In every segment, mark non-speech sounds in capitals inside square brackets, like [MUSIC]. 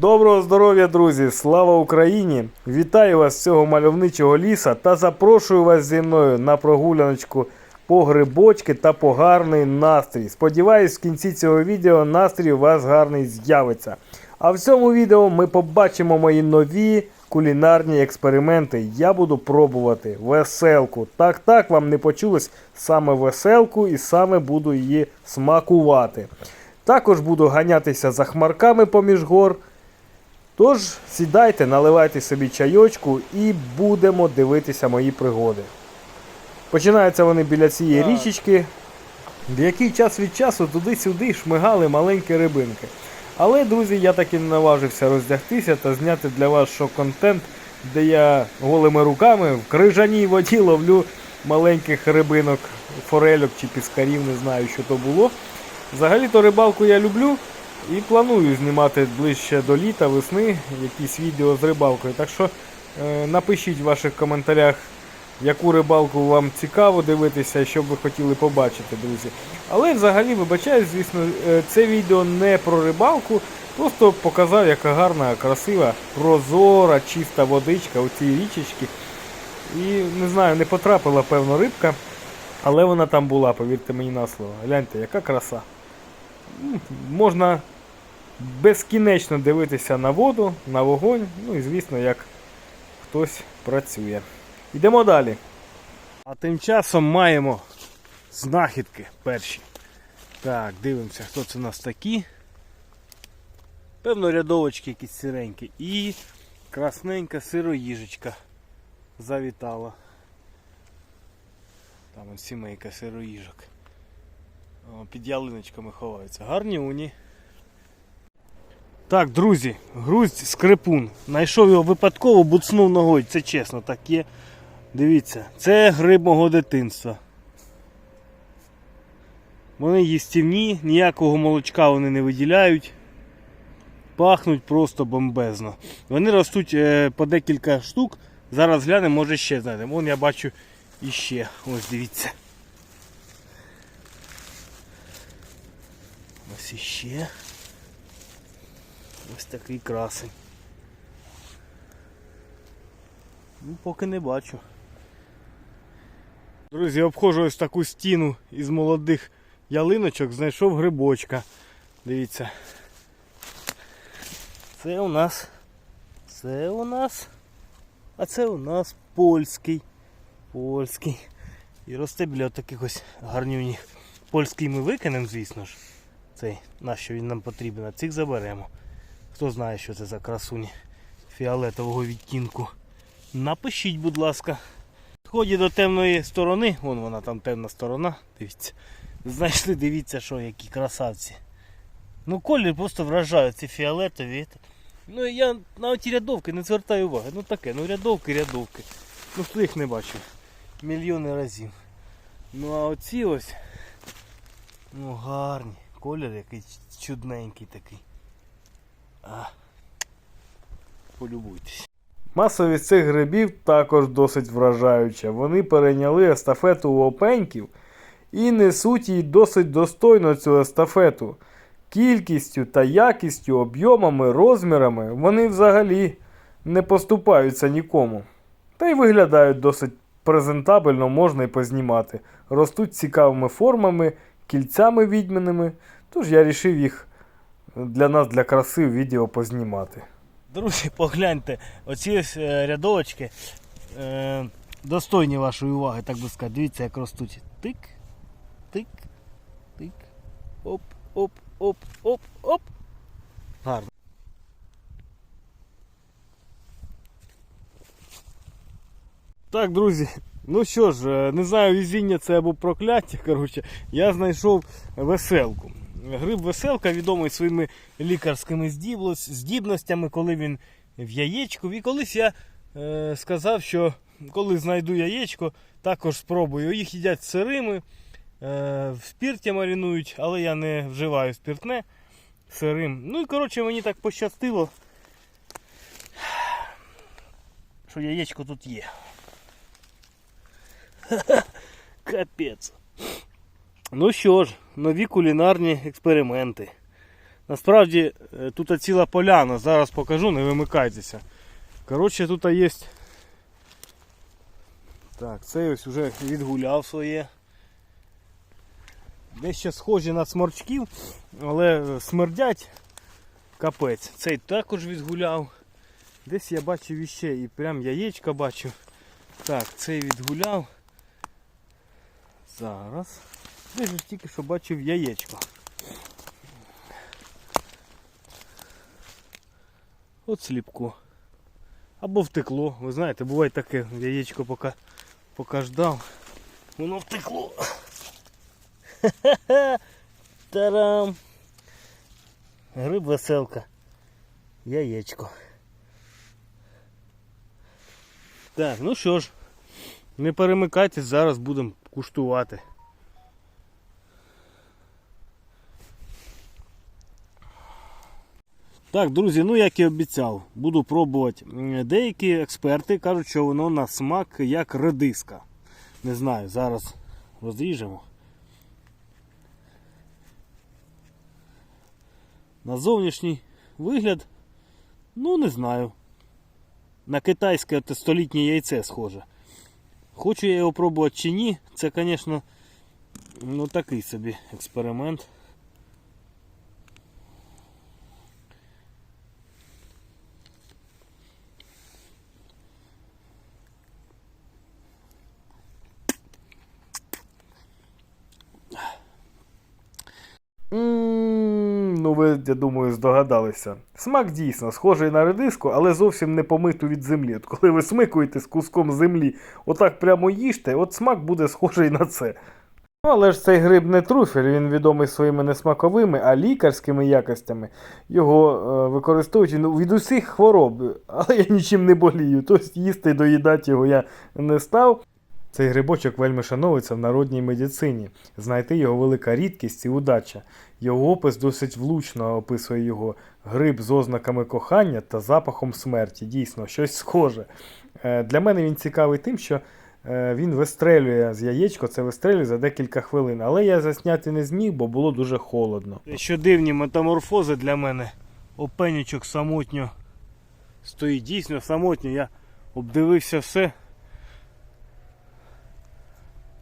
Доброго здоров'я, друзі! Слава Україні! Вітаю вас з цього мальовничого ліса та запрошую вас зі мною на прогуляночку по грибочки та по гарний настрій. Сподіваюсь, в кінці цього відео настрій у вас гарний з'явиться. А в цьому відео ми побачимо мої нові кулінарні експерименти. Я буду пробувати веселку. Так, так, вам не почулось саме веселку і саме буду її смакувати. Також буду ганятися за хмарками поміж гор. Тож сідайте, наливайте собі чайочку і будемо дивитися мої пригоди. Починаються вони біля цієї річечки, в який час від часу туди-сюди шмигали маленькі рибинки. Але, друзі, я таки не наважився роздягтися та зняти для вас шок-контент, де я голими руками в крижаній воді ловлю маленьких рибинок, форельок чи піскарів, не знаю, що то було. Взагалі-то рибалку я люблю і планую знімати ближче до літа, весни якісь відео з рибалкою. Так що е, напишіть в ваших коментарях, яку рибалку вам цікаво дивитися, що б ви хотіли побачити, друзі. Але взагалі, вибачаюсь, звісно, е, це відео не про рибалку, просто показав, яка гарна, красива, прозора, чиста водичка у цій річечці. І не знаю, не потрапила певно рибка, але вона там була, повірте мені на слово. Гляньте, яка краса. Можна безкінечно дивитися на воду, на вогонь, ну і звісно, як хтось працює. Йдемо далі. А тим часом маємо знахідки перші. Так, дивимося, хто це у нас такі. Певно, рядовочки якісь сиренькі. І красненька сироїжечка завітала. Там сімейка сироїжок. Під ялиночками ховаються. Гарні уні. Так, друзі, груздь скрипун. Найшов його випадково, буцнув ногою. Це чесно, так є. Дивіться, це гриб мого дитинства. Вони їстівні, ніякого молочка вони не виділяють. Пахнуть просто бомбезно. Вони ростуть е, по декілька штук. Зараз глянемо, може ще знайдемо. Вон я бачу іще. Ось дивіться. Ось іще. Ось такий красень. Ну, поки не бачу. Друзі, обходжу ось таку стіну із молодих ялиночок, знайшов грибочка. Дивіться. Це у нас. Це у нас. А це у нас польський. Польський. І росте біля таких ось гарнюніх. Польський ми викинемо, звісно ж. Цей, нащо він нам потрібен, а цих заберемо. Хто знає, що це за красуні фіолетового відтінку. Напишіть, будь ласка. Підході до темної сторони, вон вона там темна сторона, дивіться. Знайшли, дивіться, що які красавці. Ну колір просто вражає, ці фіолетові. Ну я на оті рядовки не звертаю уваги. Ну таке, ну рядовки, рядовки. Ну хто їх не бачив. Мільйони разів. Ну а оці ось. Ну гарні. Колір який чудненький такий. А. Полюбуйтесь. Масовість цих грибів також досить вражаюча. Вони перейняли естафету у опеньків і несуть їй досить достойно цю естафету. Кількістю та якістю, об'ємами, розмірами вони взагалі не поступаються нікому. Та й виглядають досить презентабельно, можна і познімати. Ростуть цікавими формами, кільцями відьманими. Тож я вирішив їх для нас, для краси в відео познімати. Друзі, погляньте, оці ось е, рядовочки е, достойні вашої уваги, так би сказати. Дивіться, як ростуть. Тик, тик, тик, оп, оп, оп, оп, оп. Гарно. Так, друзі, ну що ж, е, не знаю, везіння це або прокляття. [LAUGHS] Коротше, я знайшов веселку. Гриб веселка відомий своїми лікарськими здібностями, коли він в яєчку. І колись я е, сказав, що коли знайду яєчко, також спробую. Їх їдять сирими, е, в спірті маринують, але я не вживаю спиртне сирим. Ну і коротше мені так пощастило, що яєчко тут є. [LAUGHS] Капець. Ну що ж, нові кулінарні експерименти. Насправді е, тут ціла поляна, зараз покажу, не вимикайтеся. Коротше, тут є. Так, цей ось вже відгуляв своє. Дещо схожі на сморчків, але смердять капець. Цей також відгуляв. Десь я бачив іще і прям яєчка бачу. Так, цей відгуляв. Зараз. Ж тільки що бачив яєчко. От сліпко. Або втекло. Ви знаєте, буває таке, яєчко поки, поки ждав. Воно втекло. [LAUGHS] Тарам. Гриб веселка. Яєчко. Так, ну що ж, не перемикайтесь, зараз будемо куштувати. Так, друзі, ну як і обіцяв, буду пробувати. Деякі експерти кажуть, що воно на смак як редиска. Не знаю, зараз розріжемо. На зовнішній вигляд, ну не знаю. На китайське столітнє яйце схоже. Хочу я його пробувати чи ні, це, звісно, ну такий собі експеримент. Ну, ви, я думаю, здогадалися. Смак дійсно схожий на редиску, але зовсім не помиту від землі. От коли ви смикуєте з куском землі, отак прямо їжте, от смак буде схожий на це. Ну, але ж цей гриб не труфель, він відомий своїми не смаковими, а лікарськими якостями. Його е, використовують ну, від усіх хвороб, але я нічим не болію. Тобто їсти доїдати його я не став. Цей грибочок вельми шановується в народній медицині. Знайти його велика рідкість і удача. Його опис досить влучно описує його гриб з ознаками кохання та запахом смерті. Дійсно, щось схоже. Е, Для мене він цікавий тим, що е, він вистрелює з яєчко, це вистрелює за декілька хвилин. Але я засняти не зміг, бо було дуже холодно. Що дивні метаморфози для мене. Опенючок самотньо стоїть. Дійсно самотньо. Я обдивився все.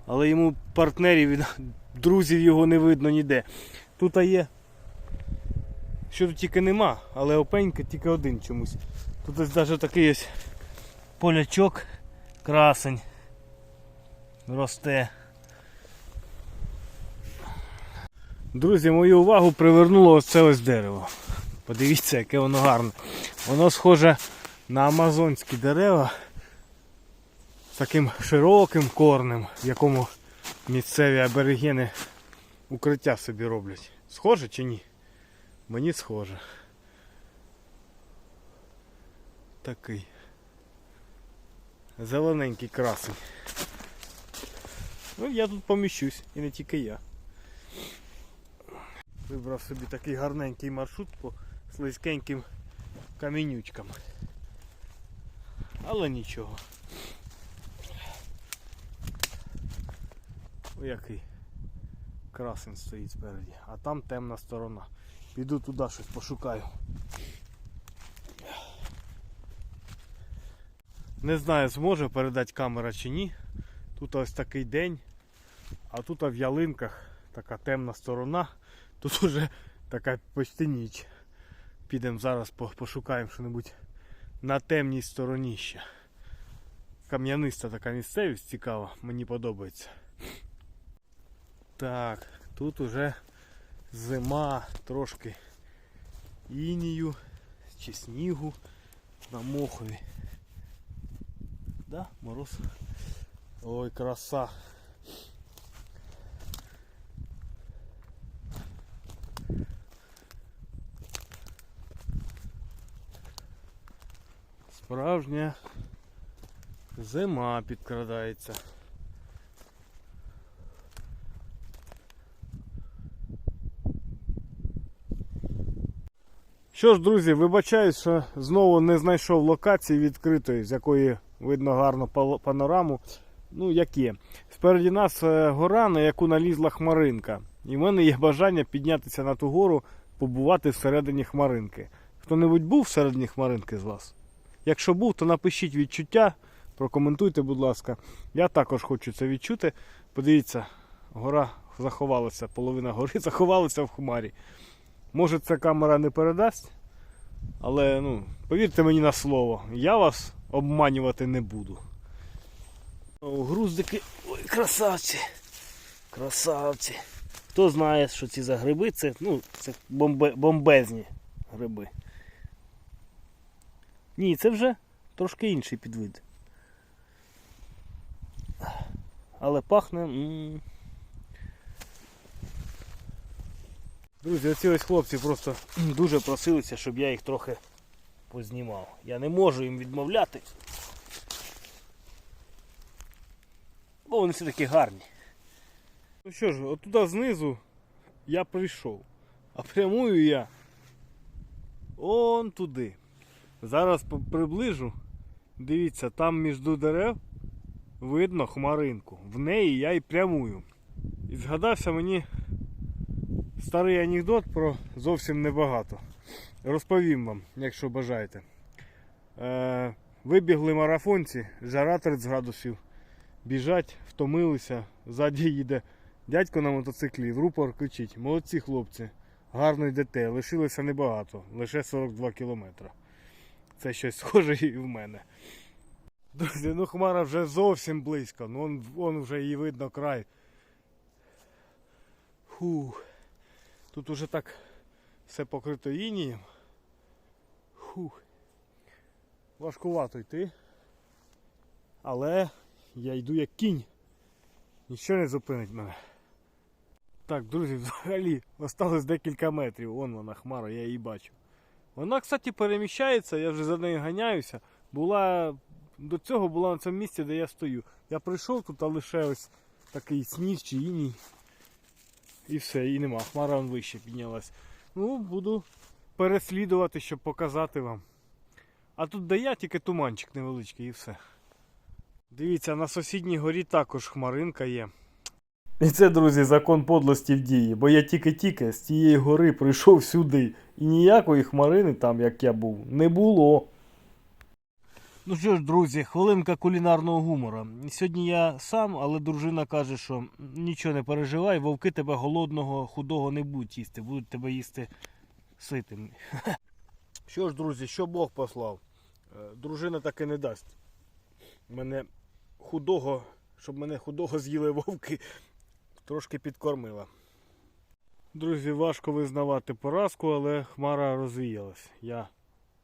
Але йому партнерів [LAUGHS] друзів його не видно ніде. Тут є. Що тут тільки нема, але опенька тільки один чомусь. Тут ось навіть такий ось полячок красень росте. Друзі, мою увагу привернуло це ось дерево. Подивіться, яке воно гарне. Воно схоже на амазонські дерева таким широким корнем, в якому місцеві аборигени укриття собі роблять. Схоже чи ні? Мені схоже. Такий. Зелененький красень. Ну, я тут поміщусь, і не тільки я. Вибрав собі такий гарненький маршрут по слизькеньким камінючкам. Але нічого. Ой, який красень стоїть спереді, а там темна сторона. Піду туди щось пошукаю. Не знаю, зможе передати камера чи ні. Тут ось такий день, а тут в ялинках така темна сторона. Тут уже така почти ніч. Підемо зараз пошукаємо що-небудь на темній стороні ще. Кам'яниста така місцевість цікава, мені подобається. Так, тут уже зима, трошки інію чи снігу на мохові. Да, мороз. Ой, краса. Справжня зима підкрадається. Що ж, друзі, вибачаюсь, що знову не знайшов локації відкритої, з якої видно гарно пал- панораму. Ну, як є. Спереді нас е, гора, на яку налізла хмаринка. І в мене є бажання піднятися на ту гору, побувати всередині хмаринки. Хто-небудь був всередині хмаринки з вас? Якщо був, то напишіть відчуття, прокоментуйте, будь ласка. Я також хочу це відчути. Подивіться, гора заховалася, половина гори [LAUGHS] заховалася в хмарі. Може ця камера не передасть, але ну, повірте мені на слово, я вас обманювати не буду. Груздики, ой, красавці. Красавці. Хто знає, що ці за гриби, це, ну, це бомбе, бомбезні гриби. Ні, це вже трошки інший підвид. Але пахне. Друзі, оці ось хлопці просто [CLEARS THROAT] дуже просилися, щоб я їх трохи познімав. Я не можу їм відмовляти. Бо вони все таки гарні. Ну що ж, отуда знизу я прийшов. А прямую я он туди. Зараз приближу. Дивіться, там між дерев видно хмаринку. В неї я і прямую. І згадався мені старий анекдот про зовсім небагато. Розповім вам, якщо бажаєте. Е, вибігли марафонці, жара 30 градусів. Біжать, втомилися, ззаді їде дядько на мотоциклі, в рупор кричить: Молодці хлопці, гарно йдете, лишилося небагато, лише 42 кілометри. Це щось схоже і в мене. Друзі, ну хмара вже зовсім близько, ну он, он вже її видно край. Фух. Тут уже так все покрито інієм. Фух. Важкувато йти. Але я йду як кінь. Ніщо не зупинить мене. Так, друзі, [LAUGHS] взагалі осталось декілька метрів. Вон вона хмара, я її бачу. Вона, кстати, переміщається, я вже за нею ганяюся. Була до цього була на цьому місці, де я стою. Я прийшов тут, а лише ось такий сніг чи іній. І все, і нема. Хмара вон вище піднялась. Ну, буду переслідувати, щоб показати вам. А тут де я тільки туманчик невеличкий і все. Дивіться, на сусідній горі також хмаринка є. І це, друзі, закон подлості в дії, бо я тільки-тільки з цієї гори прийшов сюди. І ніякої хмарини там, як я був, не було. Ну що ж, друзі, хвилинка кулінарного гумора. Сьогодні я сам, але дружина каже, що нічого не переживай, вовки тебе голодного, худого не будуть їсти, будуть тебе їсти ситим. [LAUGHS] Що ж, друзі, що Бог послав? Е, Дружина таки не дасть. Мене худого, щоб мене худого з'їли вовки, трошки підкормила. Друзі, важко визнавати поразку, але хмара розвіялась. Я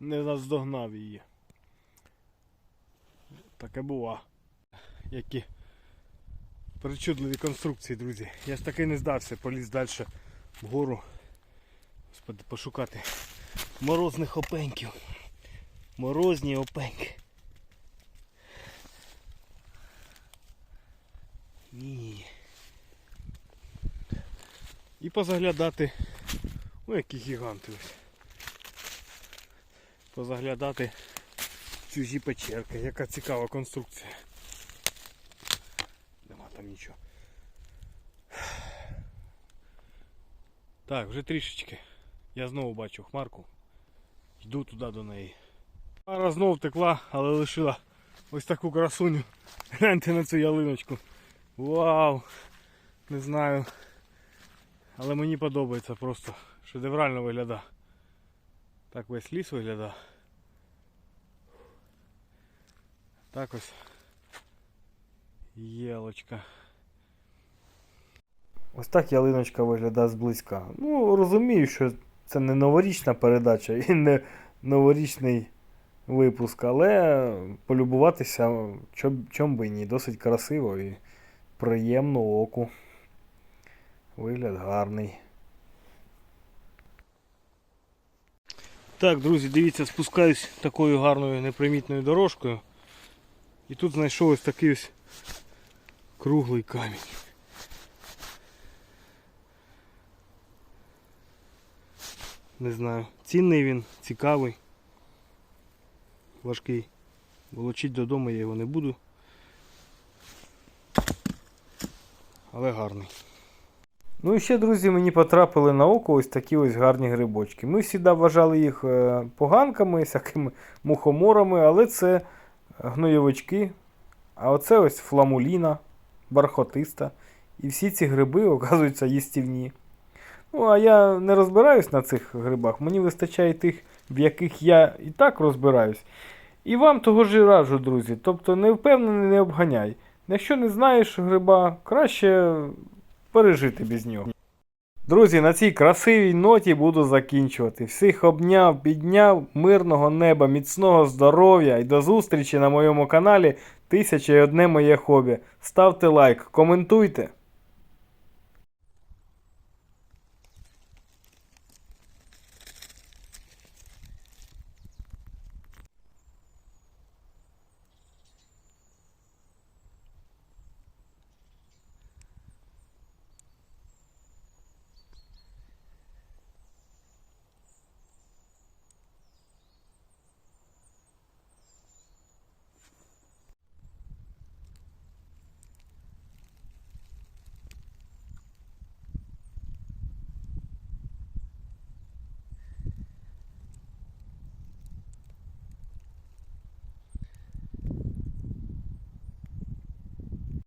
не наздогнав її. Таке бува. Які причудливі конструкції, друзі. Я ж таки не здався, поліз далі вгору. Господи, пошукати морозних опеньків. Морозні опеньки. Ні. І позаглядати. Ой, які гіганти ось. Позаглядати чужі печерки. Яка цікава конструкція. Нема там нічого. Так, вже трішечки. Я знову бачу хмарку. Йду туди до неї. Хмара знову втекла, але лишила ось таку красуню. Гляньте на цю ялиночку. Вау! Не знаю. Але мені подобається просто. Шедеврально виглядає. Так весь ліс виглядає. Так ось. Єлочка. Ось так ялиночка виглядає зблизька. Ну, розумію, що це не новорічна передача і не новорічний випуск, але полюбуватися чом, чом би ні. Досить красиво і приємно оку. Вигляд гарний. Так, друзі, дивіться, спускаюсь такою гарною непримітною дорожкою. І тут знайшов ось такий ось круглий камінь. Не знаю, цінний він, цікавий, важкий. Волочить додому я його не буду. Але гарний. Ну і ще, друзі, мені потрапили на око ось такі ось гарні грибочки. Ми завжди вважали їх е, поганками, всякими мухоморами, але це гноєвички. А оце ось фламуліна, бархотиста. І всі ці гриби, [LAUGHS] оказуються, їстівні. Ну, а я не розбираюсь на цих грибах. Мені вистачає тих, в яких я і так розбираюсь. І вам того ж і раджу, друзі. Тобто не впевнений, не обганяй. Якщо не знаєш гриба, краще пережити без нього. Друзі, на цій красивій ноті буду закінчувати. Всіх обняв, підняв, мирного неба, міцного здоров'я і до зустрічі на моєму каналі Тисяча і одне моє хобі. Ставте лайк, коментуйте.